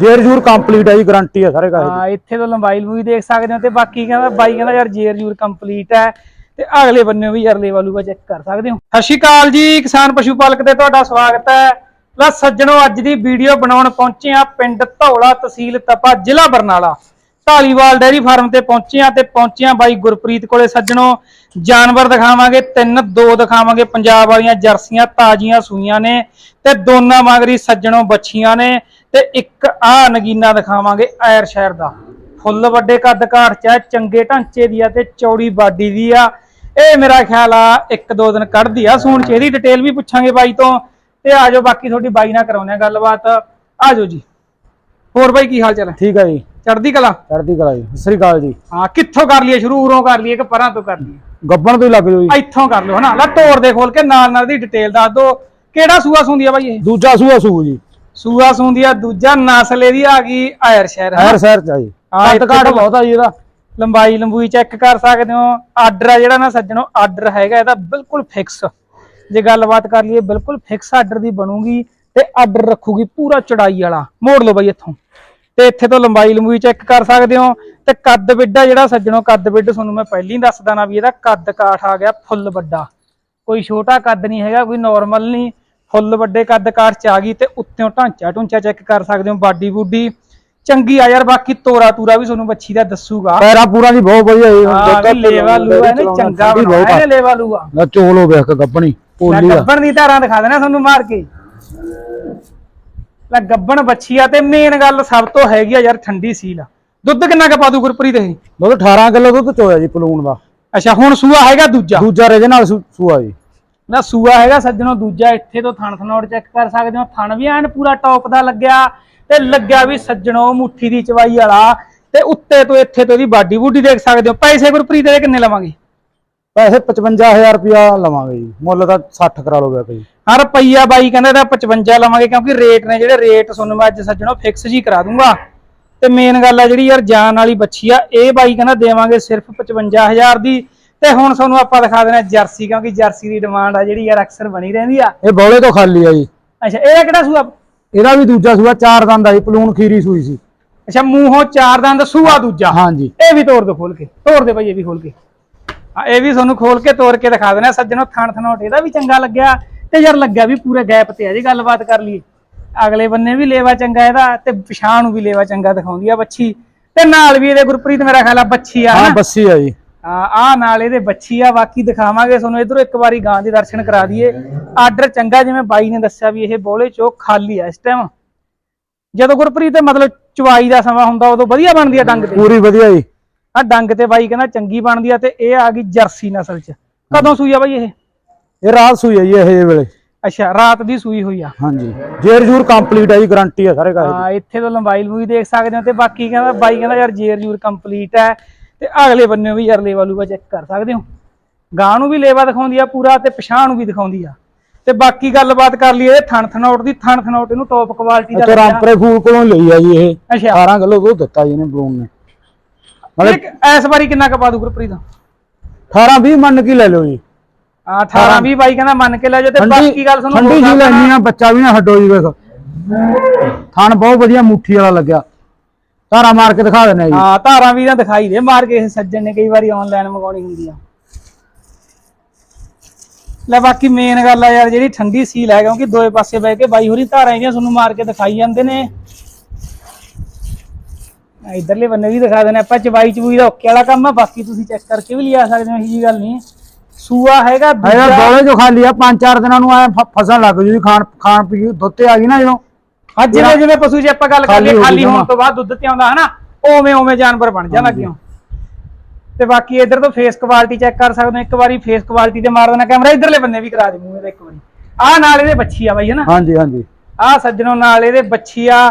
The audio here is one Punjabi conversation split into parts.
ਜੇਰ ਜੂਰ ਕੰਪਲੀਟ ਹੈ ਜੀ ਗਾਰੰਟੀ ਹੈ ਸਾਰੇ ਕਾਹੇ ਹਾਂ, ਇੱਥੇ ਤੋਂ ਲੰਬਾਈ ਲੰਬੂਈ ਦੇਖ ਸਕਦੇ ਹੋ ਤੇ ਬਾਕੀ ਕਹਿੰਦਾ, ਬਾਈ ਕਹਿੰਦਾ, ਯਾਰ ਜੇਰ ਜੂਰ ਕੰਪਲੀਟ ਹੈ ਤੇ ਅਗਲੇ ਬੰਨੇ ਵੀ ਯਾਰ ਲੈਵਲ ਲੂਗਾ ਚੈੱਕ ਕਰ ਸਕਦੇ ਹੋ। ਸਤਿ ਸ਼੍ਰੀ ਅਕਾਲ ਜੀ, ਕਿਸਾਨ ਪਸ਼ੂ ਪਾਲਕ ਤੇ ਤੁਹਾਡਾ ਸਵਾਗਤ ਹੈ। ਲੈ ਸੱਜਣੋ, ਅੱਜ ਦੀ ਵੀਡੀਓ ਬਣਾਉਣ ਪਹੁੰਚੇ ਆ ਪਿੰਡ ਧੌਲਾ ਤਹਿਸੀਲ ਤਪਾ, ਜ਼ਿਲ੍ਹਾ ਬਰਨਾਲਾ। ਢਾਲੀਵਾਲ ਡੈਰੀ ਫਾਰਮ ਤੇ ਪਹੁੰਚੇ ਆ ਤੇ ਪਹੁੰਚੇ ਆ ਬਾਈ ਗੁਰਪ੍ਰੀਤ ਕੋਲੇ। ਸੱਜਣੋ, ਜਾਨਵਰ ਦਿਖਾਵਾਂਗੇ, ਤਿੰਨ, ਦੋ ਦਿਖਾਵਾਂਗੇ। ਪੰਜਾਬ ਵਾਲੀਆਂ ਜਰਸੀਆਂ ਤਾਜ਼ੀਆਂ ਸੂਈਆਂ ਨੇ ਤੇ ਦੋਨਾਂ ਮਗਰੀ ਸੱਜਣੋ ਬੱਚੀਆਂ ਨੇ। ਤੇ ਇੱਕ ਆ ਨਗੀਨਾ ਦਿਖਾਵਾਂਗੇ ਐਰ ਸ਼ਹਿਰ ਦਾ। ਫੁੱਲ ਵੱਡੇ ਕੱਦ ਕਾਠ ਚ ਹੈ ਚੰਗੇ ਢਾਂਚੇ ਦੀ ਆ ਤੇ ਚੌੜੀ ਬਾਡੀ ਦੀ ਆ। ਇਹ ਮੇਰਾ ਖਿਆਲ ਆ ਇੱਕ ਦੋ ਦਿਨ ਕੱਢਦੀ ਆ ਸੂਣ ਚ ਇਹਦੀ ਡਿਟੇਲ ਵੀ ਪੁੱਛਾਂਗੇ ਬਾਈ ਤੋਂ। ਤੇ ਆਜੋ ਬਾਕੀ ਤੁਹਾਡੀ ਬਾਈ ਨਾਲ ਕਰਾਉਂਦੇ ਆ ਗੱਲਬਾਤ। ਆਜੋ ਜੀ। ਹੋਰ ਬਾਈ ਕੀ ਹਾਲ ਚਾਲ ਹੈ ਠੀਕ ਹੈ ਜੀ। ਚੜ੍ਹਦੀ ਕਲਾ? ਚੜ੍ਹਦੀ ਕਲਾ ਜੀ। ਸਤਿ ਸ੍ਰੀ ਅਕਾਲ ਜੀ। ਹਾਂ ਕਿੱਥੋਂ ਕਰ ਲਈਏ? ਸ਼ੁਰੂ ਉਰੋਂ ਕਰ ਲਈਏ ਕਿ ਪਰਾਂ ਤੋਂ ਕਰ ਲਈਏ? ਗੱਬਣ ਤੋਂ ਹੀ ਲੱਗ ਜਾਓ ਜੀ। ਇੱਥੋਂ ਕਰ ਲਓ ਹਨਾ? ਲੈ ਤੋੜ ਦੇ ਖੋਲ ਕੇ ਨਾਲ ਨਾਲ ਦੀ ਡਿਟੇਲ ਦੱਸ ਦੋ। ਕਿਹੜਾ ਸੂਆ ਸੁੰਦੀ ਆ ਬਾਈ ਇਹ? ਦੂਜਾ ਸੂਆ ਸੂ ਜੀ। ਸੂਆ ਸੁੰਦੀ ਆ ਦੂਜਾ ਨਸਲ ਇਹਦੀ ਆ ਗਈ ਆਇਰ ਸ਼ਹਿਰ? ਹੈਰ ਸ਼ਹਿਰ ਚ ਆ ਜੀ। ਹਾਂ, ਇੱਥੇ ਤਾਂ- ਬਹੁਤ ਆ ਜੀ ਇਹਦਾ। ਲੰਬਾਈ ਲੰਬੂਈ ਚੈੱਕ ਕਰ ਸਕਦੇ ਹੋ। ਆਰਡਰ ਆ ਜਿਹੜਾ ਨਾ ਸੱਜਣੋ ਆਰਡਰ ਹੈਗਾ ਇਹਦਾ ਬਿਲਕੁਲ ਫਿਕਸ ਜੇ ਗੱਲਬਾਤ ਕਰ ਲਈਏ ਬਿਲਕੁਲ ਫਿਕਸ ਆਰਡਰ ਦੀ ਬਣੂਗੀ ਤੇ ਆਰਡਰ ਰੱਖੂਗੀ ਪੂਰਾ ਚੜਾਈ ਵਾਲਾ। ਮੋੜ ਲਓ ਬਾਈ ਇੱਥੋਂ। ਤੇ ਇੱਥੇ ਤੋਂ ਲੰਬਾਈ ਲੰਬੂਈ ਚੈੱਕ ਕਰ ਸਕਦੇ ਹੋ। ਤੇ ਕੱਦ ਵਿੱਡਾ ਜਿਹੜਾ ਸੱਜਣੋ ਕੱਦ ਵਿੱਡ ਤੁਹਾਨੂੰ ਮੈਂ ਪਹਿਲਾਂ ਹੀ ਦੱਸਦਾ ਨਾ ਵੀ ਇਹਦਾ ਕੱਦ ਕਾਠ ਆ ਗਿਆ ਫੁੱਲ ਵੱਡਾ। ਕੋਈ ਛੋਟਾ ਕੱਦ ਨਹੀਂ ਹੈਗਾ ਕੋਈ ਨਾਰਮਲ ਨਹੀਂ। ਫੁੱਲ ਵੱਡੇ ਕੱਦ ਕਾਠ ਚ ਆ ਗਈ ਤੇ ਉੱਤੋਂ ਢਾਂਚਾ ਢੁੰਚਾ ਚੈੱਕ ਕਰ ਸਕਦੇ ਹੋ ਬਾਡੀ ਬੂਡੀ ਚੰਗੀ ਆ ਯਾਰ ਬਾਕੀ ਤੋਰਾ ਤੂਰਾ ਵੀ ਤੁਹਾਨੂੰ ਬੱਚੀ ਦਾ ਦੱਸੂਗਾ। ਪੈਰਾ ਪੂਰਾ ਦੀ ਬਹੁਤ ਵਧੀਆ ਜੀ ਹਾਂ ਵੀ ਲੇਵਾ ਲੂਆ ਇਹਨੇ ਚੰਗਾ ਬਣਾਇਆ ਇਹਨੇ ਲੇਵਾ ਲੂਆ। ਨਾ ਚੋਲ ਇੱਕ ਗੱਬਣੀ ਪੋਲੀ ਆ। ਗੱਬਣ ਦੀ ਧਾਰਾਂ ਦਿਖਾ ਦੇਣਾ ਤੁਹਾਨੂੰ ਮਾਰ ਕੇ। ਲੈ ਗੱਬਣ ਬੱਚੀ ਆ ਤੇ ਮੇਨ ਗੱਲ ਸਭ ਤੋਂ ਹੈਗੀ ਆ ਯਾਰ ਠੰਡੀ ਸੀਲ ਦੁੱਧ ਕਿੰਨਾ ਕੁ ਪਾ ਦੂ ਗੁਰਪ੍ਰੀਤ ਇਹ? ਦੁੱਧ 18 ਕਿਲੋ ਦੁੱਧ ਚੋਇਆ ਜੀ ਪਲੂਣ ਦਾ। ਅੱਛਾ ਹੁਣ ਸੂਆ ਹੈਗਾ ਦੂਜਾ? ਦੂਜਾ ਰੇਜੇ ਨਾਲ ਸੂਆ ਜੀ। ਨਾ ਸੂਆ ਹੈਗਾ ਸੱਜਣੋ ਦੂਜਾ ਇੱਥੇ ਤੋਂ ਥਣ ਥਣੋੜ ਚੈੱਕ ਕਰ ਸਕਦੇ ਹੋ। ਥਣ ਵੀ ਐਨ ਪੂਰਾ ਟੌਪ ਦਾ ਲੱਗਿਆ ਤੇ ਲੱਗਿਆ ਵੀ ਸੱਜਣੋ ਮੁੱਠੀ ਦੀ ਚਵਾਈ ਵਾਲਾ ਤੇ ਉੱਤੇ ਤੋਂ ਇੱਥੇ ਤੋਂ ਇਹਦੀ ਬਾਡੀ ਬੂਡੀ ਦੇਖ ਸਕਦੇ ਹੋ। ਪੈਸੇ ਗੁਰਪ੍ਰੀਤ ਦੇ ਕਿੰਨੇ ਲਵਾਂਗੇ? ਪੈਸੇ 55000 ਰੁਪਿਆ ਲਵਾਂਗੇ ਜੀ। ਮੁੱਲ ਤਾਂ 60 ਕਰਾ ਲੋਗੇ ਜੀ। ਹਰ ਰੁਪਈਆ ਬਾਈ ਕਹਿੰਦਾ ਇਹਦਾ 55 ਲਵਾਂਗੇ ਕਿਉਂਕਿ ਰੇਟ ਨੇ ਜਿਹੜੇ ਰੇਟ ਤੁਹਾਨੂੰ ਮੈਂ ਅੱਜ ਸੱਜਣੋ ਫਿਕਸ ਜੀ ਕਰਾ ਦੂੰਗਾ। ਤੇ ਮੇਨ ਗੱਲ ਆ ਜਿਹੜੀ ਯਾਰ ਜਾਨ ਵਾਲੀ ਬੱਚੀ ਆ ਇਹ ਬਾਈ ਕਹਿੰਦਾ ਦੇਵਾਂਗੇ ਸਿਰਫ 55000 ਦੀ। ਤੇ ਹੁਣ ਤੁਹਾਨੂੰ ਆਪਾਂ ਦਿਖਾ ਦੇਣਾ ਜਰਸੀ ਕਿਉਂਕਿ ਜਰਸੀ ਦੀ ਡਿਮਾਂਡ ਆ ਜਿਹੜੀ ਯਾਰ ਅਕਸਰ ਬਣੀ ਰਹਿੰਦੀ ਆ। ਇਹ ਬੌਲੇ ਤੋਂ ਖਾਲੀ ਆ ਜੀ। ਅੱਛਾ ਇਹਦਾ ਕਿਹੜਾ ਸੂਆ? ਇਹਦਾ ਵੀ ਦੂਜਾ ਸੂਆ ਚਾਰ ਦੰਦ ਆ ਜੀ ਪਲੂਣ ਖੀਰੀ ਸੂਈ ਸੀ। ਅੱਛਾ ਮੂੰਹੋਂ ਚਾਰ ਦੰਦ ਸੂਆ ਦੂਜਾ। ਹਾਂਜੀ। ਇਹ ਵੀ ਤੋੜ ਦੋ ਖੋਲ ਕੇ ਤੋੜ ਦੇ ਭਾਈ ਇਹ ਵੀ ਖੋਲ ਕੇ। ਇਹ ਵੀ ਤੁਹਾਨੂੰ ਖੋਲ ਕੇ ਤੋੜ ਕੇ ਦਿਖਾ ਦੇਣਾ। ਸੱਜਣੋ ਥਣ ਥਣੋਟ ਇਹਦਾ ਵੀ ਚੰਗਾ ਲੱਗਿਆ। ਤੇ ਯਾਰ ਲੱਗਿਆ ਵੀ ਪੂਰੇ ਗੈਪ ਤੇ ਆ ਜੀ ਗੱਲਬਾਤ ਕਰ ਲਈਏ। ਅਗਲੇ ਬੰਨੇ ਵੀ ਲੇਵਾ ਚੰਗਾ ਇਹਦਾ ਤੇ ਪਛਾਣ ਨੂੰ ਵੀ ਲੇਵਾ ਚੰਗਾ ਦਿਖਾਉਂਦੀ ਆ ਬੱਚੀ। ਤੇ ਨਾਲ ਵੀ ਇਹਦੇ ਗੁਰਪ੍ਰੀਤ ਮੇਰਾ ਖਿਆਲ ਆ ਬੱਚੀ ਆ ਹਾਂ ਬੱਸੀ ਆ ਜੀ। ਆ ਨਾਲ ਇਹਦੇ ਬੱਚੀ ਆ ਬਾਕੀ ਦਿਖਾਵਾਂਗੇ ਤੁਹਾਨੂੰ। ਇਧਰੋਂ ਇੱਕ ਵਾਰੀ ਗਾਂ ਦੇ ਦਰਸ਼ਨ ਕਰਾ ਦਈਏ। ਆਰਡਰ ਚੰਗਾ ਜਿਵੇਂ ਬਾਈ ਨੇ ਦੱਸਿਆ ਵੀ ਇਹ ਬੋਲੇ ਚੋਂ ਖਾਲੀ ਆ ਇਸ ਟਾਈਮ ਜਦੋਂ ਗੁਰਪ੍ਰੀਤ ਮਤਲਬ ਚਵਾਈ ਦਾ ਸਮਾਂ ਹੁੰਦਾ ਉਦੋਂ ਵਧੀਆ ਬਣਦੀ ਆ ਡੰਗ ਤੇ। ਪੂਰੀ ਵਧੀਆ ਜੀ। ਆ ਡੰਗ ਤੇ ਬਾਈ ਕਹਿੰਦਾ ਚੰਗੀ ਬਣਦੀ ਆ ਤੇ ਇਹ ਆ ਗਈ ਜਰਸੀ ਨਸਲ ਚ। ਕਦੋਂ ਸੂਈ ਆ ਬਾਈ ਇਹ? ਇਹ ਰਾਤ ਸੂਈ ਆ ਜੀ ਇਹ ਵੇਲੇ। ਅੱਛਾ ਰਾਤ ਦੀ ਸੂਈ ਹੋਈ ਆ। ਹਾਂਜੀ। ਜੇਰ ਜੂਰ ਕੰਪਲੀਟ ਹੈ ਜੀ ਗਾਰੰਟੀ ਹੈ ਸਾਰੇ ਕਾਹੇ ਹਾਂ ਇੱਥੇ ਤੋਂ ਲੰਬਾਈ ਲੰਬੂਈ ਦੇਖ ਸਕਦੇ ਹੋ ਤੇ ਬਾਕੀ ਕਹਿੰਦਾ ਬਾਈ ਕਹਿੰਦਾ ਯਾਰ ਜੇਰ ਜੂਰ ਕੰਪਲੀਟ ਹੈ ਤੇ ਅਗਲੇ ਬੰਨੇ ਵੀ ਯਾਰ ਲੇਵਾ ਲੂਵਾ ਚੈੱਕ ਕਰ ਸਕਦੇ ਹੋ। ਗਾਂ ਨੂੰ ਵੀ ਲੇਵਾ ਦਿਖਾਉਂਦੀ ਆ ਪੂਰਾ ਤੇ ਪਛਾਣ ਨੂੰ ਵੀ ਦਿਖਾਉਂਦੀ ਆ। ਤੇ ਬਾਕੀ ਗੱਲਬਾਤ ਕਰ ਲਈਏ ਥਣ ਥਣੌਟ ਦੀ ਥਣ ਥਣੌਟ ਇਹਨੂੰ ਟੌਪ ਕੁਆਲਿਟੀ ਦਾ ਤੇ। ਰਾਮਪਰੇ ਫੂਲ ਕੋਲੋਂ ਲਈ ਆ ਜੀ ਇਹ। ਅੱਛਾ। 18 ਕਿਲੋ ਦੁੱਧ ਦਿੱਤਾ ਜੀ ਇਹਨੇ ਬਲੂਨ ਨੇ। ਇੱਕ ਇਸ ਵਾਰੀ ਕਿੰਨਾ ਕਪਾ ਦੂ ਗੁਰਪ੍ਰੀਤ? 18 20 ਮੰਨ ਕੇ ਲੈ ਲਓ ਜੀ। ਆ 18 20 ਬਾਈ ਕਹਿੰਦਾ ਮੰਨ ਕੇ ਲੈ ਜਾਓ ਤੇ ਬਾਕੀ ਗੱਲ ਤੁਹਾਨੂੰ ਠੰਡੀ ਜੀ। ਲੈਣੀ ਆ ਬੱਚਾ ਵੀ ਨਾ ਹੱਡੋ ਜੀ ਵੇਖ। ਥਣ ਬਹੁਤ ਵਧੀਆ ਮੁੱਠੀ ਵਾਲਾ ਲੱਗਿਆ। ਧਾਰਾ ਮਾਰ ਕੇ ਦਿਖਾ ਦਿੰਦੇ ਆ ਜੀ। ਹਾਂ ਧਾਰਾਂ ਵੀ ਨਾ ਦਿਖਾਈ ਦੇ। ਮਾਰ ਕੇ ਇਹ ਸੱਜਣ ਨੇ ਕਈ ਵਾਰੀ ਆਨਲਾਈਨ ਮੰਗਾਉਣੀ ਹੁੰਦੀ ਆ। ਲੈ ਬਾਕੀ ਮੇਨ ਗੱਲ ਆ ਯਾਰ ਜਿਹੜੀ ਠੰਡੀ ਸੀਲ ਹੈ ਕਿਉਂਕਿ ਦੋਏ ਪਾਸੇ ਬਹਿ ਕੇ ਬਾਈ ਹੋਰੀ ਧਾਰਾਂ ਇਹਦੀਆਂ ਤੁਹਾਨੂੰ ਮਾਰ ਕੇ ਦਿਖਾਈ ਜਾਂਦੇ ਨੇ। ਆ ਇਧਰਲੇ ਬੰਨੇ ਵੀ ਦਿਖਾ ਦੇਣੇ ਆਪਾਂ ਚਵਾਈ ਚਵੂਈ ਦਾ ਓਕੇ ਵਾਲਾ ਕੰਮ ਆ ਬਾਕੀ ਤੁਸੀਂ ਚੈੱਕ ਕਰਕੇ ਵੀ ਲਿਆ ਸਕਦੇ ਹੋ ਇਹੀ ਜੀ ਗੱਲ ਨਹੀਂ। ਸੂਆ ਹੈਗਾ ਦੂਜਾ ਜੋ ਖਾਲੀ ਆ ਪੰਜ ਚਾਰ ਦਿਨਾਂ ਨੂੰ ਐ ਫਸਣ ਲੱਗ ਜੂ ਜੀ ਖਾਣ ਖਾਣ ਪੀ ਦੁੱਤੇ ਆ ਗਈ ਨਾ ਜਦੋਂ। ਹਾਂ ਜਿਵੇਂ ਜਿਵੇਂ ਪਸ਼ੂ ਜੇ ਆਪਾਂ ਗੱਲ ਹੋ ਖਾਲੀ ਹੋਣ। ਤੋਂ ਬਾਅਦ ਦੁੱਧ ਤੇ ਆਉਂਦਾ ਹਨਾ? ਓਵੇਂ ਓਵੇਂ ਜਾਨਵਰ ਬਣ ਜਾਣਾ ਕਿਉਂ? ਤੇ ਬਾਕੀ ਇਧਰ ਤੋਂ ਫੇਸ ਕੁਆਲਿਟੀ ਚੈੱਕ ਕਰ ਸਕਦੇ ਹੋ ਇੱਕ ਵਾਰੀ ਫੇਸ ਕੁਆਲਿਟੀ ਤੇ ਮਾਰ ਦੇਣਾ ਕੈਮਰਾ ਇਧਰਲੇ ਬੰਨੇ ਵੀ ਕਰਾ ਦੇ ਮੂੰਹ ਇਹਦੇ ਇੱਕ ਵਾਰੀ। ਆਹ ਨਾਲ ਇਹਦੇ ਬੱਚੀ ਆ ਬਾਈ ਹਨਾ? ਹਾਂਜੀ ਹਾਂਜੀ। ਆਹ ਸੱਜਣੋ ਨਾਲ ਇਹਦੇ ਬੱਚੀ ਆ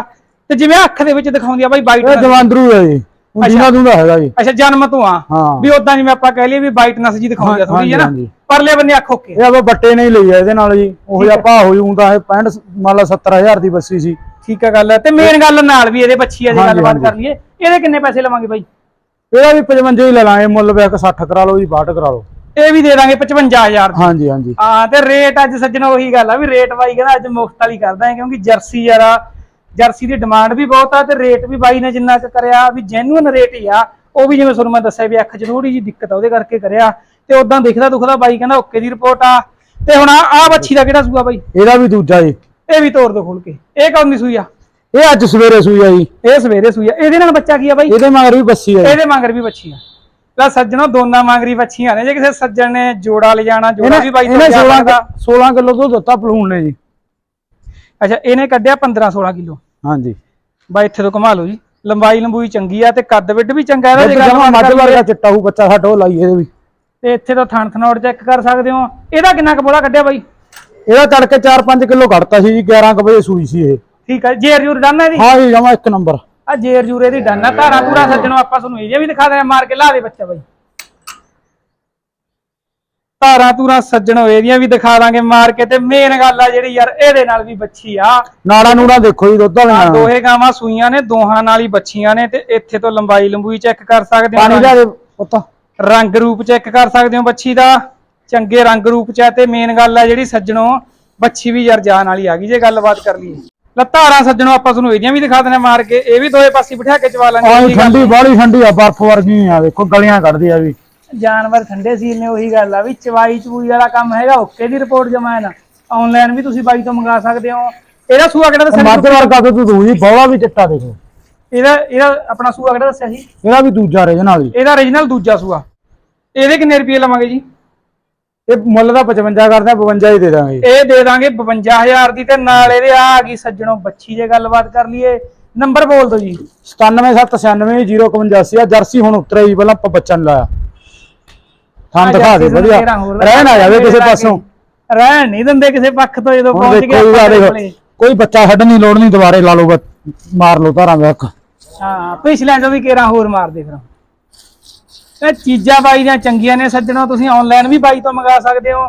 ਤੇ ਜਿਵੇਂ ਅੱਖ ਦੇ ਵਿੱਚ ਦਿਖਾਉਂਦੀ ਆ ਬਾਈ ਇਹ ਵਾਈਟ ਜਵਾਂਦਰੂ ਹੈ ਜੀ ਉਂਝੀਆਂ ਦੁੰਦਾ ਹੈਗਾ ਜੀ ਅੱਛਾ ਜਨਮ ਤੋਂ ਆ। ਵੀ ਉਦਾਂ ਜਿਵੇਂ ਆਪਾਂ ਕਹਿ ਲਈਏ ਵੀ ਵਾਈਟਨੈਸ ਜੀ ਦਿਖਾਉਂਦੀ ਆ ਥੋੜੀ ਹੈ ਨਾ। ਪਰਲੇ ਬੰਨੇ ਅੱਖ ਓਕੇ। ਇਹ ਆਪਾਂ ਬੱਟੇ ਨਹੀਂ ਲਈ ਆ ਇਹਦੇ ਨਾਲ ਜੀ। ਉਹ ਜਿਹਾ ਭਾਅ ਹੋ ਜੂੰ ਤਾਂ ਇਹ 65 ਮੰਨ ਲਾ 70000 ਦੀ ਬੱਸੀ ਸੀ। ਠੀਕ ਆ ਗੱਲ ਤੇ ਮੇਨ ਗੱਲ ਨਾਲ ਵੀ ਇਹਦੇ ਬੱਚੀ ਆ ਜੇ ਹਾਂਜੀ, ਗੱਲਬਾਤ। ਕਰ ਲਈਏ ਇਹਦੇ ਕਿੰਨੇ ਪੈਸੇ ਲਵਾਂਗੇ ਬਾਈ? ਇਹਦਾ ਵੀ 55 ਹੀ ਲੈ ਲਾਂਗੇ ਮੁੱਲ ਵੇ 60 ਕਰਾ ਲਓ ਜੀ 62 ਕਰਾ ਲਓ। ਇਹ ਵੀ ਦੇ ਦਾਂਗੇ 55000 ਦੀ। ਹਾਂਜੀ ਹਾਂਜੀ। ਹਾਂ ਤੇ ਰੇਟ ਅੱਜ ਸੱਜਣਾ ਉਹੀ ਗੱਲ ਆ ਵੀ ਰੇਟ ਬਾਈ ਕਹਿੰਦਾ ਅੱਜ ਮੁਫਤ ਵਾਲੀ ਕਰਦਾ ਹੈ ਕਿਉਂਕਿ ਜਰਸੀ ਯਾਰਾ ਜਰਸੀ ਦੀ ਡਿਮਾਂਡ ਵੀ ਬਹੁਤ ਆ ਤੇ ਰੇਟ ਵੀ ਬਾਈ ਨੇ ਜਿੰਨਾ ਕੁ ਕਰਿਆ ਵੀ ਜੈਨੂਇਨ ਰੇਟ ਹੀ ਆ ਉਹ ਵੀ ਜਿਵੇਂ ਤੁਹਾਨੂੰ ਮੈਂ ਦੱਸਿਆ ਵੀ ਅੱਖ ਥੋੜੀ ਜੀ ਦਿੱਕਤ ਆ ਉਹਦੇ ਕਰਕੇ ਕਰਿਆ। ਤੇ ਉਦਾਂ ਦਿਖਦਾ ਦੁਖਦਾ ਬਾਈ ਕਹਿੰਦਾ ਓਕੇ ਦੀ ਰਿਪੋਰਟ ਆ। ਤੇ ਹੁਣ ਆ ਬੱਚੀ ਦਾ ਕਿਹੜਾ ਸੂਆ ਬਾਈ? ਇਹਦਾ ਵੀ ਦੂਜਾ ਜੀ। ਇਹ ਵੀ ਤੋੜ ਦੋ ਖੋਲ ਕੇ। ਇਹ ਕੌਣ ਦੀ ਸੂਈ ਆ? ਇਹ ਅੱਜ ਸਵੇਰੇ ਸੂਈ ਆ ਜੀ। ਇਹ ਸਵੇਰੇ ਸੂਈ ਆ। ਇਹਦੇ ਨਾਲ ਬੱਚਾ ਕੀ ਆ ਬਾਈ? ਇਹਦੇ ਮਗਰ ਵੀ ਬੱਸੀ ਆ ਜੀ। ਇਹਦੇ ਮਗਰ ਵੀ ਬੱਚੀ ਆ। ਲੈ ਸੱਜਣੋ ਦੋਨਾਂ ਮਗਰੀ ਬੱਚੀਆਂ ਨੇ। ਜੇ ਕਿਸੇ ਸੱਜਣ ਨੇ ਜੋੜਾ ਲਿਜਾਣਾ ਜੋੜਾ ਵੀ ਬਾਈ ਤੋਂ ਇਹਨੇ ਲਿਜਾ 16 ਸਕਦਾ। 16 ਕਿਲੋ ਦੁੱਧ ਦਿੱਤਾ ਪਲੂਣ ਨੇ ਜੀ। ਅੱਛਾ ਇਹਨੇ ਕੱਢਿਆ 15 16 ਕਿਲੋ। ਹਾਂਜੀ। ਬਾਈ ਇੱਥੇ ਤੋਂ ਘੁਮਾ ਲਓ ਜੀ। ਲੰਬਾਈ ਲੰਬੂਈ ਚੰਗੀ ਆ ਤੇ ਕੱਦ ਵਿੱਡ ਵੀ ਚੰਗਾ ਇਹਦਾ ਜੇ ਜਮਾ ਗੱਲਬਾਤ ਮੱਝ। ਵਰਗਾ ਚਿੱਟਾ ਹੂ ਬੱਚਾ ਸਾਡਾ ਉਹ ਲਾਈ ਇਹਦੇ ਵੀ। ਤੇ ਇੱਥੇ ਤੋਂ ਥਣ ਚੈੱਕ ਕਰ ਸਕਦੇ ਹੋ। ਇਹਦਾ ਕਿੰਨਾ ਕੁ ਬੋਲਾ ਕੱਢਿਆ ਬਾਈ? ਇਹਦਾ ਤੜਕੇ 4-5 ਕਿਲੋ ਘੜਤਾ ਸੀ ਜੀ 11 ਕੁ ਵਜੇ ਸੂਈ ਸੀ ਇਹ। ਠੀਕ ਹੈ ਜੇਰ ਜੂਰ ਡਾਨਾ ਇਹਦੀ? ਹਾਂ ਜੀ ਜਮਾ ਇੱਕ ਨੰਬਰ। ਆ ਜੇਰ ਜੂਰ ਇਹਦੀ ਡਾਨਾ ਧਾਰਾ ਪੂਰਾ ਸੱਜਣੋ ਆਪਾਂ ਤੁਹਾਨੂੰ ਇਹ ਵੀ ਦਿਖਾ ਦੇਣਾ ਮਾਰ ਕੇ ਲਾ ਦੇ ਬੱਚਾ ਬਾਈ। ਧਾਰਾ ਤੂਰਾ ਸੱਜਣੋ ਇਹਦੀਆਂ ਵੀ ਦਿਖਾ ਦਾਂਗੇ ਮਾਰ ਕੇ ਤੇ ਮੇਨ ਗੱਲ ਆ ਜਿਹੜੀ ਯਾਰ ਇਹਦੇ ਨਾਲ ਵੀ ਬੱਚੀ ਆ। ਨਾੜਾ ਨੂੜਾ ਦੇਖੋ ਜੀ ਦੁੱਧ ਵਾਲੀਆਂ। ਦੋਹੇ ਗਾਵਾਂ ਸੂਈਆਂ ਨੇ ਦੋਹਾਂ ਨਾਲ ਹੀ ਬੱਚੀਆਂ ਨੇ ਤੇ ਇੱਥੇ ਤੋਂ ਲੰਬਾਈ ਲੰਬੂਈ ਚੈੱਕ ਕਰ ਸਕਦੇ ਪਾਣੀ ਲਿਆ ਦੇ ਪੁੱਤ। ਰੰਗ ਰੂਪ ਚੈੱਕ ਕਰ ਸਕਦੇ ਹੋ ਬੱਚੀ ਦਾ। ਚੰਗੇ ਰੰਗ ਰੂਪ ਚ ਹੈ ਤੇ ਮੇਨ ਗੱਲ ਹੈ ਜਿਹੜੀ ਸੱਜਣੋ ਬੱਚੀ ਵੀ ਯਾਰ ਜਾਨ ਵਾਲੀ ਆ ਗਈ ਜੇ ਗੱਲਬਾਤ ਕਰ ਲਈਏ। ਲੱਤਾਰਾਂ ਸੱਜਣੋ ਆਪਾਂ ਤੁਹਾਨੂੰ ਇਹਦੀਆਂ ਵੀ ਦਿਖਾ ਦਿੰਦੇ ਮਾਰ ਕੇ। ਇਹ ਵੀ ਦੋਏ ਪਾਸੇ ਬਿਠਾ ਕੇ ਚਵਾ ਲਾਂਗੇ ਠੰਡੀ ਬਾਹਲੀ ਠੰਡੀ ਆ ਬਰਫ਼ ਵਰਗੀ ਆ ਦੇਖੋ ਗਲੀਆਂ ਕੱਢਦੀ ਆ ਵੀ। ਜਾਨਵਰ ਠੰਡੇ ਸੀਲ ਨੇ ਉਹੀ ਗੱਲ ਆ ਵੀ ਚਵਾਈ ਚਵੂਈ ਵਾਲਾ ਕੰਮ ਹੈਗਾ ਓਕੇ ਦੀ ਰਿਪੋਰਟ ਜਮਾ ਨਾ। ਆਨਲਾਈਨ ਵੀ ਤੁਸੀਂ ਬਾਈ ਤੋਂ ਮੰਗਾ ਸਕਦੇ ਹੋ। ਇਹਦਾ ਸੂਆ ਕਿਹੜਾ ਦੱਸਿਆ? ਸੀ? ਵਰਗਾ ਦੁੱਧ ਦੂ ਜੀ ਬੌਲਾ ਵੀ ਚਿੱਟਾ ਦੇਖੋ। ਇਹਦਾ ਇਹਦਾ ਆਪਣਾ ਸੂਆ ਕਿਹੜਾ ਦੱਸਿਆ ਸੀ? ਇਹਦਾ ਵੀ ਦੂਜਾ ਰੇ ਨਾਲ ਜੀ ਇਹਦਾ origignal ਦੂਜਾ ਸੂਆ। ਇਹਦੇ ਕਿੰਨੇ ਰੁਪਏ ਲਵਾਂਗੇ ਜੀ? ਇਹ ਮੁੱਲ ਦਾ 55 ਕਰਦੇ ਆ 52 ਹੀ ਦੇ ਦਾਂਗੇ। ਇਹ ਦੇ ਦਾਂਗੇ 52000 ਦੀ ਤੇ ਨਾਲ ਇਹਦੇ ਆ ਆ ਗਈ ਸੱਜਣੋ ਬੱਚੀ ਜੇ ਗੱਲਬਾਤ ਕਰ ਲਈਏ। ਨੰਬਰ ਬੋਲ ਦਿਓ ਜੀ। 97799085 ਆ ਜਰਸੀ ਹੁਣ ਉਤਰੇ ਜੀ ਪਹਿਲਾਂ ਆਪਾਂ ਬੱਚਾ ਨੀ ਲਾਇਆ। ਥਾਂ ਦਿਖਾ ਦੇ ਵਧੀਆ। ਰਹਿਣ ਆ ਜਾਵੇ ਕਿਸੇ ਲਾ। ਪਾਸੋਂ। ਰਹਿਣ ਨਹੀਂ ਦਿੰਦੇ ਕਿਸੇ ਪੱਖ ਤੋਂ ਜਦੋਂ ਪਹੁੰਚ ਦੇਖੋ ਕੋਈ ਬੱਚਾ ਛੱਡਣ ਦੀ ਲੋੜ ਨਹੀਂ ਦੁਬਾਰੇ ਲਾ ਲਓ ਬੱਚ- ਮਾਰ ਲਓ ਧਾਰਾਂ ਵੇਖ ਹਾਂ ਪਿਛਲੇ ਤੋਂ ਵੀ ਕੇਰਾ ਹੋਰ ਮਾਰਦੇ ਫਿਰ। ਇਹ ਚੀਜ਼ਾਂ ਬਾਈ ਦੀਆਂ ਚੰਗੀਆਂ ਨੇ ਸੱਜਣੋ ਤੁਸੀਂ ਆਨਲਾਈਨ ਵੀ ਬਾਈ ਤੋਂ ਮੰਗਾ ਸਕਦੇ ਹੋ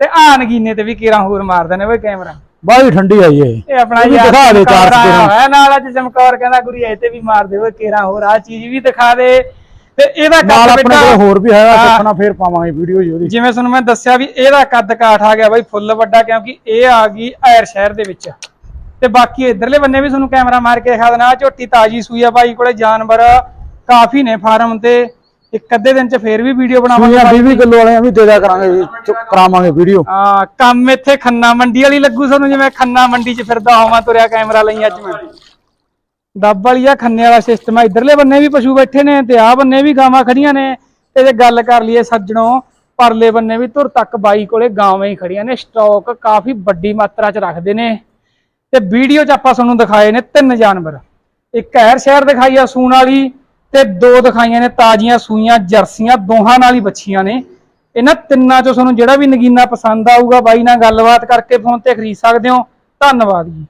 ਤੇ ਆ ਨਗੀਨੇ ਤੇ ਵੀ ਕੇਰਾ ਹੋਰ ਮਾਰਦੇ ਨੇ ਓਏ ਕੈਮਰਾ। ਬਾਹਲੀ ਠੰਡੀ ਆਈ ਇਹ ਇਹ ਆਪਣਾ ਯਾਰ ਦਿਖਾ ਦੇ ਚਾਰ। ਹੋਇਆ ਨਾਲ ਅੱਜ ਚਮਕੌਰ ਕਹਿੰਦਾ ਗੁਰੀ ਇਹ ਤੇ ਵੀ ਮਾਰ ਦੇ ਓਏ ਕੇਰਾ ਹੋਰ ਆ ਚੀਜ਼ ਵੀ ਦਿਖਾ ਦੇ। ਤੇ ਇਹਦਾ ਕੱਦ ਆਪਣੇ ਕੋਲ ਹੋਰ ਵੀ ਹੈਗਾ ਹਾਂ। ਦੇਖਣਾ ਫੇਰ ਪਾਵਾਂਗੇ ਵੀਡੀਓ ਜੀ ਉਹਦੀ। ਜਿਵੇਂ ਤੁਹਾਨੂੰ ਮੈਂ ਦੱਸਿਆ ਵੀ ਇਹਦਾ ਕੱਦ ਕਾਠ ਆ ਗਿਆ ਬਾਈ ਫੁੱਲ ਵੱਡਾ ਕਿਉਂਕਿ ਇਹ ਆ ਗਈ ਐਰ ਸ਼ਹਿਰ ਦੇ ਵਿੱਚ। ਤੇ ਬਾਕੀ ਇਧਰਲੇ ਬੰਨੇ ਵੀ ਤੁਹਾਨੂੰ ਕੈਮਰਾ ਮਾਰ ਕੇ ਦਿਖਾ ਦੇਣਾ ਝੋਟੀ ਤਾਜੀ ਸੂਈ ਆ ਬਾਈ ਕੋਲੇ ਜਾਨਵਰ ਕਾਫੀ ਨੇ ਫਾਰਮ ਤੇ। ਇੱਕ ਅੱਧੇ ਦਿਨ ਚ ਫੇਰ ਵੀ ਵੀਡੀਓ ਬਣਾਵਾਂਗੇ ਸੂਈਆਂ 20 ਕਿਲੋ ਵਾਲੀਆਂ ਵੀ ਦੇ ਦਿਆ ਕਰਾਂਗੇ ਕਰਾਵਾਂਗੇ ਵੀਡੀਓ। ਆ ਕੰਮ ਇੱਥੇ ਖੰਨਾ ਮੰਡੀ ਵਾਲੀ ਲੱਗੂ ਤੁਹਾਨੂੰ ਜਿਵੇਂ ਖੰਨਾ ਮੰਡੀ 'ਚ ਫਿਰਦਾ ਹੋਵਾਂ ਤੁਰਿਆ ਕੈਮਰਾ ਲਈ ਅੱਜ ਮੈਂ। ਦੱਬ ਵਾਲੀ ਆ ਖੰਨੇ ਵਾਲਾ ਸਿਸਟਮ ਆ। ਇਧਰਲੇ ਬੰਨੇ ਵੀ ਪਸ਼ੂ ਬੈਠੇ ਨੇ ਤੇ ਆਹ ਬੰਨੇ ਵੀ ਗਾਵਾਂ ਖੜੀਆਂ ਨੇ। ਤੇ ਜੇ ਗੱਲ ਕਰ ਲਈਏ ਸੱਜਣੋ ਪਰਲੇ ਬੰਨੇ ਵੀ ਧੁਰ ਤੱਕ ਬਾਈ ਕੋਲੇ ਗਾਵਾਂ ਹੀ ਖੜੀਆਂ ਨੇ। ਸਟਾਕ ਕਾਫੀ ਵੱਡੀ ਮਾਤਰਾ 'ਚ ਰੱਖਦੇ ਨੇ। ਤੇ ਵੀਡੀਓ 'ਚ ਆਪਾਂ ਤੁਹਾਨੂੰ ਦਿਖਾਏ ਨੇ ਤਿੰਨ ਜਾਨਵਰ। ਇੱਕ ਹੈਰ ਸ਼ਹਿਰ ਦਿਖਾਈ ਆ ਸੂਣ ਵਾਲੀ ਤੇ ਦੋ ਦਿਖਾਈਆਂ ਨੇ ਤਾਜ਼ੀਆਂ ਸੂਈਆਂ, ਜਰਸੀਆਂ, ਦੋਹਾਂ ਨਾਲ ਹੀ ਬੱਚੀਆਂ ਨੇ। ਇਹਨਾਂ ਤਿੰਨਾਂ 'ਚੋਂ ਤੁਹਾਨੂੰ ਜਿਹੜਾ ਵੀ ਨਗੀਨਾ ਪਸੰਦ ਆਊਗਾ ਬਾਈ ਨਾਲ ਗੱਲਬਾਤ ਕਰਕੇ ਫੋਨ ਤੇ ਖਰੀਦ ਸਕਦੇ ਹੋ। ਧੰਨਵਾਦ ਜੀ।